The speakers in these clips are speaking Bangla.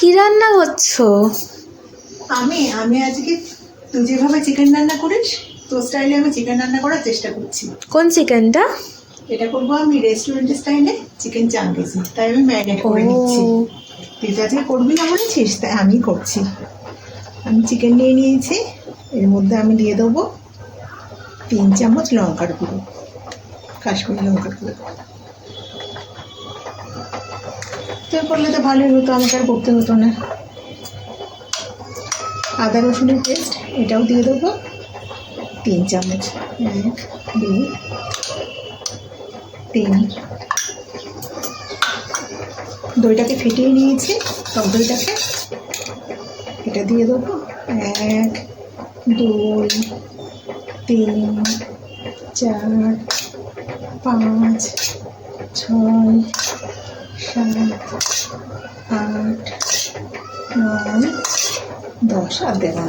কি রান্না করছ? আমি আমি আজকে তুই যেভাবে চিকেন রান্না করিস তোর স্টাইলে আমি চিকেন রান্না করার চেষ্টা করছি। কোন চিকেনটা? এটা করব আমি রেস্টুরেন্টের স্টাইলে চিকেন চাঙ্গেছি তাই আমি ম্যারিনেট করে নিচ্ছি। তুই তো আজকে করবি না বলেছিস তাই আমি করছি। আমি চিকেন নিয়ে নিয়েছি এর মধ্যে আমি দিয়ে দেবো তিন চামচ লঙ্কার গুঁড়ো কাশ্মীরি লঙ্কার গুঁড়ো। তুই করলে তো ভালোই হতো, আমাকে আর করতে হতো না। আদা রসুনের পেস্ট এটাও দিয়ে দেবো। তিন চামচ এক, দুই, তিন। দইটাকে ফেটিয়ে নিয়েছি, টক দইটাকে। এটা দিয়ে দেবো। এক, দুই, তিন, চার, পাঁচ, ছয় আট, নয়, দশ, আর দেবো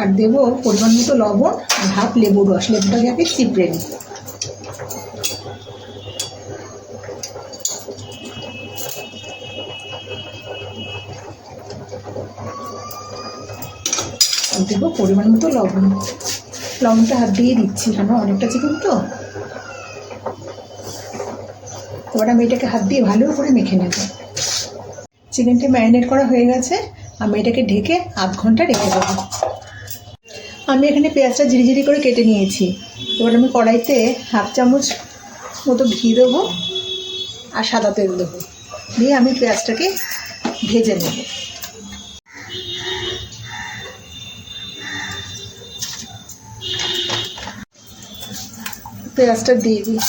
আর দেবো পরিমাণ মতো লবণ আর হাফ লেবু রস। লেবুটাকে আগে চিপড়ে নিই। দেবো পরিমাণ মতো লবণ। লবণটা হাত দিয়ে দিচ্ছি কেন? অনেকটা চিকেন তো? এবার আমি এটাকে হাত দিয়ে ভালো করে মেখে নেব। চিকেনটি ম্যারিনেট করা হয়ে গেছে। আমি এটাকে ঢেকে আধ ঘণ্টা রেখে দেবো। আমি এখানে পেঁয়াজটা ঝিরিঝিরি করে কেটে নিয়েছি। এবার আমি কড়াইতে হাফ চামচ মতো ঘি দেবো আর সাদা তেল দেবো। দিয়ে আমি পেঁয়াজটাকে ভেজে নেব। পেঁয়াজটা দিয়ে দিই।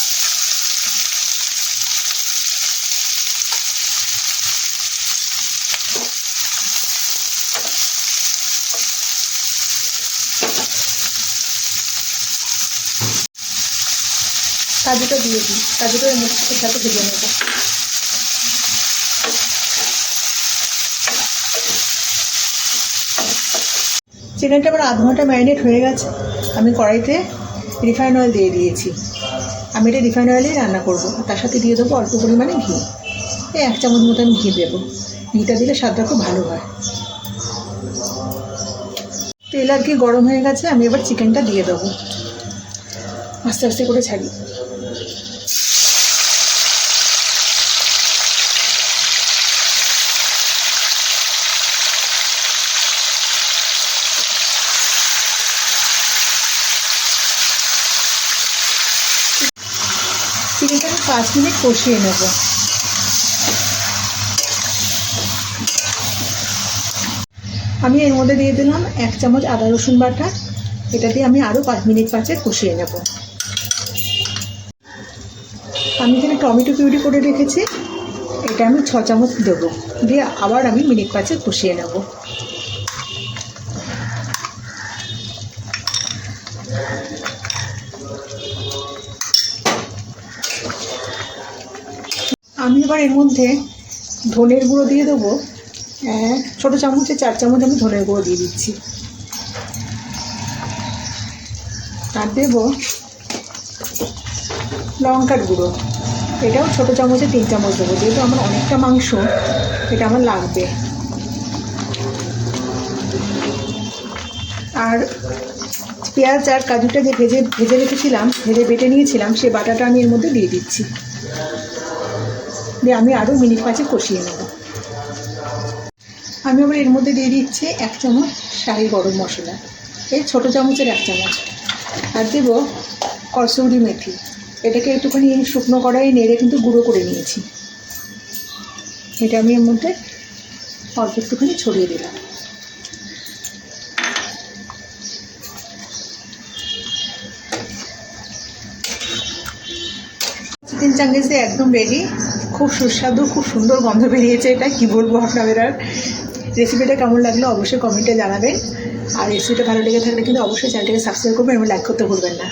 কাজুটা দিয়ে দিই। কাজুটা এর মধ্যে সাথে ভেজে নেব। চিকেনটা আমার আধ ঘণ্টা ম্যারিনেট হয়ে গেছে। আমি কড়াইতে রিফাইন অয়েল দিয়ে দিয়েছি। আমি এটা রিফাইন অয়েলেই রান্না করব। তার সাথে দিয়ে দেবো অল্প পরিমাণে ঘি। এই এক চামচ মতো আমি ঘি দেবো। ঘিটা দিলে স্বাদটা খুব ভালো হয়। তেল আর কি গরম হয়ে গেছে। আমি এবার চিকেনটা দিয়ে দেবো। আস্তে আস্তে করে ছাড়ি। চিকেনটা আমি পাঁচ মিনিট কষিয়ে নেব। আমি এর মধ্যে দিয়ে দিলাম এক চামচ আদা রসুন বাটা। এটা দিয়ে আমি আরও পাঁচ মিনিট পাঁচে কষিয়ে নেব। আমি এখানে টমেটো পিউরি করে রেখেছি। এটা আমি ছ চামচ দেবো। দিয়ে আবার আমি মিনিট পাঁচে কষিয়ে নেব। আমি এবার এর মধ্যে ধনের গুঁড়ো দিয়ে দেবো। ছোটো চামচে চার চামচ আমি ধনের গুঁড়ো দিয়ে দিচ্ছি। আর দেবো লঙ্কার গুঁড়ো। এটাও ছোটো চামচে তিন চামচ দেবো। যেহেতু আমার অনেকটা মাংস, এটা আমার লাগবে। আর পেঁয়াজ আর কাজুটা যে ভেজে ভেজে রেখেছিলাম, ভেজে বেটে নিয়েছিলাম সেই বাটাটা আমি এর মধ্যে দিয়ে দিচ্ছি। দিয়ে আমি আরও মিনিট পাঁচে কষিয়ে নেব। আমি আবার এর মধ্যে দিয়ে দিচ্ছি এক চামচ শাহি গরম মশলা। এই ছোটো চামচের এক চামচ। আর দেব কসৌরি মেথি। এটাকে একটুখানি শুকনো কড়াই নেড়ে কিন্তু গুঁড়ো করে নিয়েছি। এটা আমি এর মধ্যে অল্প একটুখানি ছড়িয়ে দিলাম। চিকেন চাঙ্গেসে একদম রেডি খুব সুস্বাদু, খুব সুন্দর গন্ধ বেরিয়েছে এটা, কি বলব আপনাদের আর? রেসিপিটা কেমন লাগল অবশ্যই কমেন্টে জানাবেন। আর রেসিপিটা ভালো লেগে থাকলে কিন্তু অবশ্যই চ্যানেলটাকে সাবস্ক্রাইব করবেন এবং লাইক করতে ভুলবেন না।